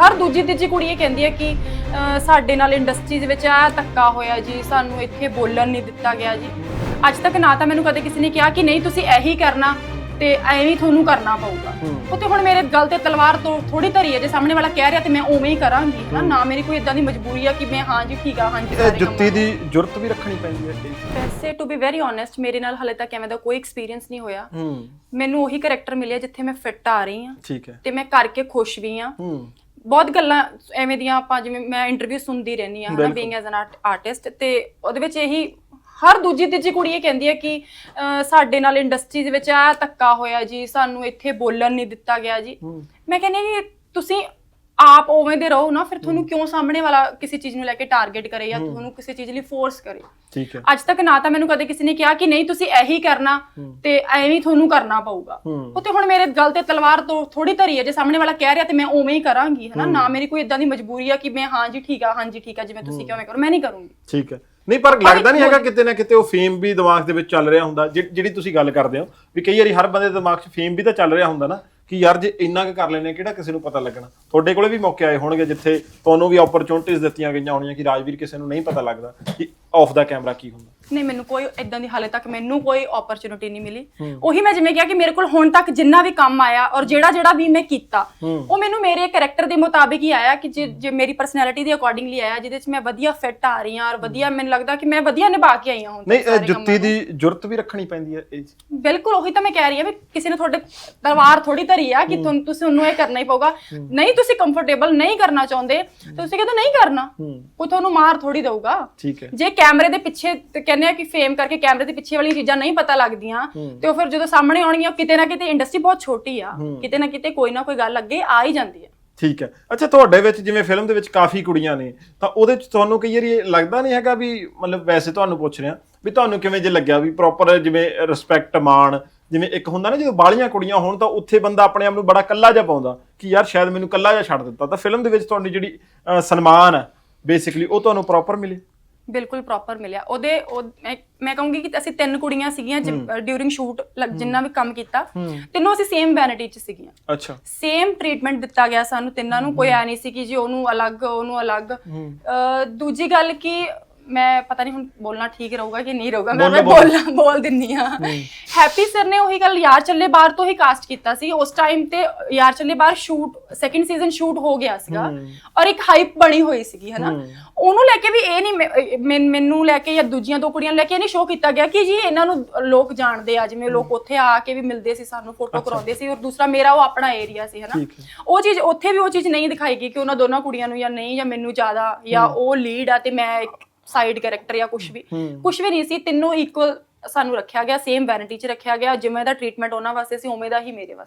ਹਰ ਦੂਜੀ ਤੀਜੀ ਕੁੜੀ ਇਹ ਕਹਿੰਦੀ ਹੈ ਕਿ ਅਹ, ਸਾਡੇ ਨਾਲ ਇੰਡਸਟਰੀ ਦੇ ਵਿੱਚ ਆ ਧੱਕਾ ਹੋਇਆ ਜੀ ਸਾਨੂੰ ਇੱਥੇ ਬੋਲਣ ਨਹੀਂ ਦਿੱਤਾ ਗਿਆ ਜੀ। ਅੱਜ ਤੱਕ ਨਾ ਤਾਂ ਮੈਨੂੰ ਕਦੇ ਕਿਸੇ ਨੇ ਕਿਹਾ ਕਿ ਨਹੀਂ ਤੁਸੀਂ ਇਹੀ ਕਰਨਾ ਤੇ ਐਵੇਂ ਹੀ ਤੁਹਾਨੂੰ ਕਰਨਾ ਪਊਗਾ। ਉਹ ਤੇ ਹੁਣ ਮੇਰੇ ਗਲ ਤੇ ਤਲਵਾਰ ਤੋਂ ਥੋੜੀ ਧਰੀ ਹੈ ਜੇ ਸਾਹਮਣੇ ਵਾਲਾ ਕਹਿ ਰਿਹਾ ਤੇ ਮੈਂ ਉਵੇਂ ਹੀ ਕਰਾਂਗੀ। ਨਾ ਨਾ ਮੇਰੀ ਕੋਈ ਇਦਾਂ ਦੀ ਮਜਬੂਰੀ ਆ ਕਿ ਮੈਂ ਹਾਂ ਜੀ ਠੀਕ ਆ ਹਾਂ ਜੀ ਇਹ ਸਾਰੇ ਜੁੱਤੀ ਦੀ ਜ਼ਰੂਰਤ ਵੀ ਰੱਖਣੀ ਪੈਂਦੀ ਹੈ ਇਹ ਵੈਸੇ ਟੂ ਬੀ ਵੈਰੀ ਓਨੈਸਟ ਮੇਰੇ ਨਾਲ ਹਲੇ ਤੱਕ ਐਵੇਂ ਦਾ ਕੋਈ ਐਕਸਪੀਰੀਅੰਸ ਨਹੀਂ ਹੋਇਆ। ਹੂੰ। ਮੈਨੂੰ ਉਹੀ ਕੈਰੈਕਟਰ ਮਿਲਿਆ ਜਿੱਥੇ ਮੈਂ ਫਿੱਟ ਆ ਰਹੀ ਹਾਂ ਠੀਕ ਹੈ। ਤੇ ਮੈਂ ਕਰਕੇ ਖੁਸ਼ ਵੀ ਹਾਂ। ਹੂੰ। ਬਹੁਤ ਗੱਲਾਂ ਐਵੇਂ ਦੀਆਂ ਆਪਾਂ ਜਿਵੇਂ ਮੈਂ ਇੰਟਰਵਿਊ ਸੁਣਦੀ ਰਹਿੰਦੀ ਆ ਹਨਾ ਬਿਲਕੁਲ। ਬੀਇੰਗ ਐਜ਼ ਐਨ ਆਰਟਿਸਟ ਤੇ ਉਹਦੇ ਵਿੱਚ ਇਹੀ ਹਰ ਦੂਜੀ ਤੀਜੀ ਕੁੜੀ ਇਹ ਕਹਿੰਦੀ ਹੈ ਕਿ ਅਹ, ਸਾਡੇ ਨਾਲ ਇੰਡਸਟਰੀ ਦੇ ਵਿੱਚ ਆ ਧੱਕਾ ਹੋਇਆ ਜੀ ਸਾਨੂੰ ਇੱਥੇ ਬੋਲਣ ਨਹੀਂ ਦਿੱਤਾ ਗਿਆ ਜੀ ਹੂੰ ਮੈਂ ਕਹਿੰਦੀ ਹਾਂ ਕਿ ਤੁਸੀਂ ਆਪ ਉਵੇਂ ਦੇ ਰਹੋ ਨਾ ਫਿਰ ਤੁਹਾਨੂੰ ਕਿਉਂ ਸਾਹਮਣੇ ਵਾਲਾ ਕਿਸੇ ਚੀਜ਼ ਨੂੰ ਲੈ ਕੇ ਟਾਰਗੇਟ ਕਰੇ ਜਾਂ ਤੁਹਾਨੂੰ ਕਿਸੇ ਚੀਜ਼ ਲਈ ਫੋਰਸ ਕਰੇ? ਠੀਕ ਹੈ। ਅੱਜ ਤੱਕ ਨਾ ਤਾਂ ਮੈਨੂੰ ਕਦੇ ਕਿਸੇ ਨੇ ਕਿਹਾ ਕਿ ਨਹੀਂ ਤੁਸੀਂ ਇਹੀ ਕਰਨਾ ਤੇ ਐਵੇਂ ਹੀ ਤੁਹਾਨੂੰ ਕਰਨਾ ਪਊਗਾ। ਉਹ ਤੇ ਹੁਣ ਮੇਰੇ ਗਲ ਤੇ ਤਲਵਾਰ ਤੋਂ ਥੋੜੀ ਧਰੀ ਹੈ ਜੇ ਸਾਹਮਣੇ ਵਾਲਾ ਕਹਿ ਰਿਹਾ ਤੇ ਮੈਂ ਉਵੇਂ ਹੀ ਕਰਾਂਗੀ ਹਨਾ? ਨਾ ਮੇਰੀ ਕੋਈ ਇਦਾਂ ਦੀ ਮਜਬੂਰੀ ਆ ਕਿ ਮੈਂ ਹਾਂ ਜੀ ਠੀਕ ਆ ਹਾਂ ਜੀ ਠੀਕ ਆ ਜਿਵੇਂ ਤੁਸੀਂ ਕਿਵੇਂ ਕਰੋ ਮੈਂ ਨਹੀਂ ਕਰੂੰਗੀ। ਠੀਕ ਹੈ। ਨਹੀਂ ਪਰ ਲੱਗਦਾ ਨਹੀਂ ਹੈਗਾ ਕਿਤੇ ਨਾ ਕਿਤੇ ਉਹ ਫੇਮ ਵੀ ਦਿਮਾਗ ਦੇ ਵਿੱਚ ਚੱਲ ਰਿਹਾ ਹੁੰਦਾ ਜਿਹੜੀ ਤੁਸੀਂ ਗੱਲ ਕਰਦੇ ਹੋ ਵੀ ਕਈ ਵਾਰੀ ਹਰ ਬੰਦੇ ਦੇ ਦਿਮਾਗ 'ਚ ਫੇਮ ਵੀ ਤਾਂ ਚੱਲ ਰਿਹਾ ਹੁੰਦਾ ਨਾ ਕਿ ਯਾਰ ਜੇ ਇੰਨਾ ਕੁ ਕਰ ਲੈਨੇ ਕਿਹੜਾ ਕਿਸੇ ਨੂੰ ਪਤਾ ਲੱਗਣਾ? ਤੁਹਾਡੇ ਕੋਲੇ ਵੀ ਮੌਕੇ ਆਏ ਹੋਣਗੇ ਜਿੱਥੇ ਤੁਹਾਨੂੰ ਵੀ ਓਪਰਚੁਨਿਟੀਆਂ ਦਿੱਤੀਆਂ ਗਈਆਂ ਹੋਣੀਆਂ ਕਿ ਰਾਜਵੀਰ ਕਿਸੇ ਨੂੰ ਨਹੀਂ ਪਤਾ ਲੱਗਦਾ ਕਿ ਆਫ ਦਾ ਕੈਮਰਾ ਕੀ ਹੁੰਦਾ। ਨਹੀਂ ਮੈਨੂੰ ਕੋਈ ਇਦਾਂ ਦੀ ਹਾਲੇ ਤੱਕ ਮੈਨੂੰ ਕੋਈ ਓਪਰਚ्युनिटी ਨਹੀਂ ਮਿਲੀ। ਉਹੀ ਮੈਂ ਜਿਵੇਂ ਕਿਹਾ ਕਿ ਮੇਰੇ ਕੋਲ ਹੁਣ ਤੱਕ ਜਿੰਨਾ ਵੀ ਕੰਮ ਆਇਆ ਔਰ ਜਿਹੜਾ ਜਿਹੜਾ ਵੀ ਮੈਂ ਕੀਤਾ ਉਹ ਮੈਨੂੰ ਮੇਰੇ ਕੈਰੈਕਟਰ ਦੇ ਮੁਤਾਬਿਕ ਹੀ ਆਇਆ ਕਿ ਜੇ ਮੇਰੀ ਪਰਸਨੈਲਿਟੀ ਦੇ ਅਕੋਰਡਿੰਗਲੀ ਆਇਆ ਜਿਹਦੇ ਵਿੱਚ ਮੈਂ ਵਧੀਆ ਫਿੱਟ ਆ ਰਹੀ ਹਾਂ ਔਰ ਵਧੀਆ ਮੈਨੂੰ ਲੱਗਦਾ ਕਿ ਮੈਂ ਵਧੀਆ ਨਿਭਾ ਕੇ ਆਈ ਹਾਂ ਹੁਣ ਨਹੀਂ ਜੁੱਤੀ ਦੀ ਜੁਰਤ ਵੀ ਰੱਖਣੀ ਪੈਂਦੀ ਹੈ ਇਹ ਬਿਲਕੁਲ ਉਹੀ ਤਾਂ ਮੈਂ ਕਹਿ ਰਹੀ ਹਾਂ ਵੀ ਕਿਸੇ ਨੇ ਤੁਹਾਡੇ ਤਲਵਾਰ ਥੋੜੀ ਧਰੀ ਆ ਕਿ ਤੁਹਾਨੂੰ ਤੁਸੀਂ ਉਹਨੂੰ ਇਹ ਕਰਨਾ ਹੀ ਪਊਗਾ। ਨਹੀਂ ਤੁਸੀਂ ਕੰਫਰਟੇਬਲ ਨਹੀਂ ਕਰਨਾ ਚਾਹੁੰਦੇ ਤੁਸੀਂ ਕਹਿੰਦੇ ਨਹੀਂ ਕਰਨਾ। ਕੋਈ ਤੁਹਾਨੂੰ ਮਾਰ ਥੋੜੀ ਦੇਊਗਾ। ਜੇ ਕੈਮਰੇ ਦੇ ਪਿੱਛੇ ਕਹਿੰਦੇ ਆ ਕਿ ਫੇਮ ਕਰਕੇ ਕੈਮਰੇ ਦੇ ਪਿੱਛੇ ਵਾਲੀਆਂ ਚੀਜ਼ਾਂ ਨਹੀਂ ਪਤਾ ਲੱਗਦੀਆਂ ਤੇ ਉਹ ਫਿਰ ਜਦੋਂ ਸਾਹਮਣੇ ਆਉਣਗੀਆਂ ਕਿਤੇ ਨਾ ਕਿਤੇ ਇੰਡਸਟਰੀ ਬਹੁਤ ਛੋਟੀ ਆ। ਕਿਤੇ ਨਾ ਕਿਤੇ ਕੋਈ ਨਾ ਕੋਈ ਗੱਲ ਅੱਗੇ ਆ ਹੀ ਜਾਂਦੀ ਹੈ ਠੀਕ ਹੈ। ਅੱਛਾ ਤੁਹਾਡੇ ਵਿੱਚ ਜਿਵੇਂ ਫਿਲਮ ਦੇ ਵਿੱਚ ਕਾਫੀ ਕੁੜੀਆਂ ਨੇ ਤਾਂ ਉਹਦੇ ਚ ਤੁਹਾਨੂੰ ਕਈ ਵਾਰੀ ਲੱਗਦਾ ਨਹੀਂ ਹੈਗਾ ਵੀ ਮਤਲਬ ਵੈਸੇ ਤੁਹਾਨੂੰ ਪੁੱਛ ਰਿਹਾ ਵੀ ਤੁਹਾਨੂੰ ਕਿਵੇਂ ਜੇ ਲੱਗਿਆ ਵੀ ਪ੍ਰੋਪਰ ਜਿਵੇਂ ਰਿਸਪੈਕਟ ਮਾਣ ਜਿਵੇਂ ਇੱਕ ਹੁੰਦਾ ਨਾ ਜਦੋਂ ਬਾਲੀਆਂ ਕੁੜੀਆਂ ਹੋਣ ਤਾਂ ਉੱਥੇ ਬੰਦਾ ਆਪਣੇ ਆਪ ਨੂੰ ਬੜਾ ਕੱਲਾ ਜਿਹਾ ਪਾਉਂਦਾ ਕਿ ਯਾਰ ਸ਼ਾਇਦ ਮੈਨੂੰ ਕੱਲਾ ਜਿਹਾ ਛੱਡ ਦਿੱਤਾ। ਤਾਂ ਫਿਲਮ ਦੇ ਵਿੱਚ ਤੁਹਾਡੀ ਜਿਹੜੀ ਸਨਮਾਨ ਹੈ ਬੇਸਿਕਲੀ ਉਹ ਤੁਹਾਨੂੰ ਪ੍ਰੋਪਰ ਮਿਲੇ। ਬਿਲਕੁਲ ਪ੍ਰੋਪਰ ਮਿਲਿਆ। ਉਹਦੇ ਉਹ- ਮੈਂ ਮੈਂ ਕਹੂੰਗੀ ਕਿ ਅਸੀਂ ਤਿੰਨ ਕੁੜੀਆਂ ਸੀਗੀਆਂ ਡਿਊਰਿੰਗ ਸ਼ੂਟ ਜਿੰਨਾ ਵੀ ਕੰਮ ਕੀਤਾ ਤਿੰਨੋਂ ਅਸੀਂ ਸੇਮ ਵੈਨਿਟੀ 'ਚ ਸੀਗੀਆਂ। ਅੱਛਾ। ਸੇਮ ਟ੍ਰੀਟਮੈਂਟ ਦਿੱਤਾ ਗਿਆ ਸਾਨੂੰ ਤਿੰਨਾਂ ਨੂੰ ਕੋਈ ਐ ਨਹੀਂ ਸੀ ਕਿ ਜੀ ਉਹਨੂੰ ਅਲੱਗ ਉਹਨੂੰ ਅਲੱਗ। ਅਹ ਦੂਜੀ ਗੱਲ ਕਿ ਮੈਂ ਪਤਾ ਨਹੀਂ ਹੁਣ ਬੋਲਣਾ ਠੀਕ ਰਹੂਗਾ ਕਿ ਨਹੀਂ ਰਹੂਗਾ ਮੈਂ ਮੈਂ ਬੋਲਣਾ ਬੋਲ ਦਿੰਨੀ ਆ। ਹੈਪੀ ਸਰ ਨੇ ਉਹੀ ਗੱਲ ਯਾਰ ਚੱਲੇ ਬਾਹਰ ਤੋਂ ਹੀ ਕਾਸਟ ਕੀਤਾ ਸੀ। ਉਸ ਟਾਈਮ ਤੇ ਯਾਰ ਚੱਲੇ ਬਾਹਰ ਸ਼ੂਟ ਸੈਕਿੰਡ ਸੀਜ਼ਨ ਸ਼ੂਟ ਹੋ ਗਿਆ ਸੀਗਾ ਔਰ ਇੱਕ ਹਾਈਪ ਬਣੀ ਹੋਈ ਸੀਗੀ ਹਨਾ? ਉਹਨੂੰ ਲੈ ਕੇ ਵੀ ਇਹ ਨਹੀਂ ਮੈਨ- ਲੈ ਕੇ ਜਾਂ ਦੂਜੀਆਂ ਦੋ ਕੁੜੀਆਂ ਨੂੰ ਲੈ ਕੇ ਇਹ ਨਹੀਂ ਸ਼ੋਅ ਕੀਤਾ ਗਿਆ ਕਿ ਜੀ ਇਹਨਾਂ ਨੂੰ ਲੋਕ ਜਾਣਦੇ ਆ ਜਿਵੇਂ ਲੋਕ ਉੱਥੇ ਆ ਕੇ ਵੀ ਮਿਲਦੇ ਸੀ ਸਾਨੂੰ ਫੋਟੋ ਕਰਾਉਂਦੇ ਸੀ ਔਰ ਦੂਸਰਾ ਮੇਰਾ ਉਹ ਆਪਣਾ ਏਰੀਆ ਸੀ ਹਨਾ। ਉਹ ਚੀਜ਼ ਉੱਥੇ ਵੀ ਉਹ ਚੀਜ਼ ਨਹੀਂ ਦਿਖਾਈ ਗਈ ਕਿ ਉਹਨਾਂ ਦੋਨਾਂ ਕੁੜੀਆਂ ਨੂੰ ਜਾਂ ਨਹੀਂ ਜਾਂ ਮੈਨੂੰ ਜ਼ਿਆਦਾ ਜਾਂ ਉਹ ਲੀਡ ਆ ਤੇ ਮੈਂ ਇੱਕ ਸਾਈਡ ਕੈਰੈਕਟਰ ਜਾਂ ਕੁਝ ਵੀ ਕੁਝ ਵੀ ਨਹੀਂ ਸੀ ਤਿੰਨੋਂ ਇਕੁਅਲ ਸਾਨੂੰ ਰੱਖਿਆ ਗਿਆ ਸੇਮ ਵੈਰੰਟੀ 'ਚ ਰੱਖਿਆ ਗਿਆ, ਜਿਵੇਂ ਦਾ ਟ੍ਰੀਟਮੈਂਟ ਉਹਨਾਂ ਵਾਸਤੇ ਸੀ, ਉਵੇਂ ਦਾ ਹੀ ਮੇਰੇ ਵਾਸਤੇ।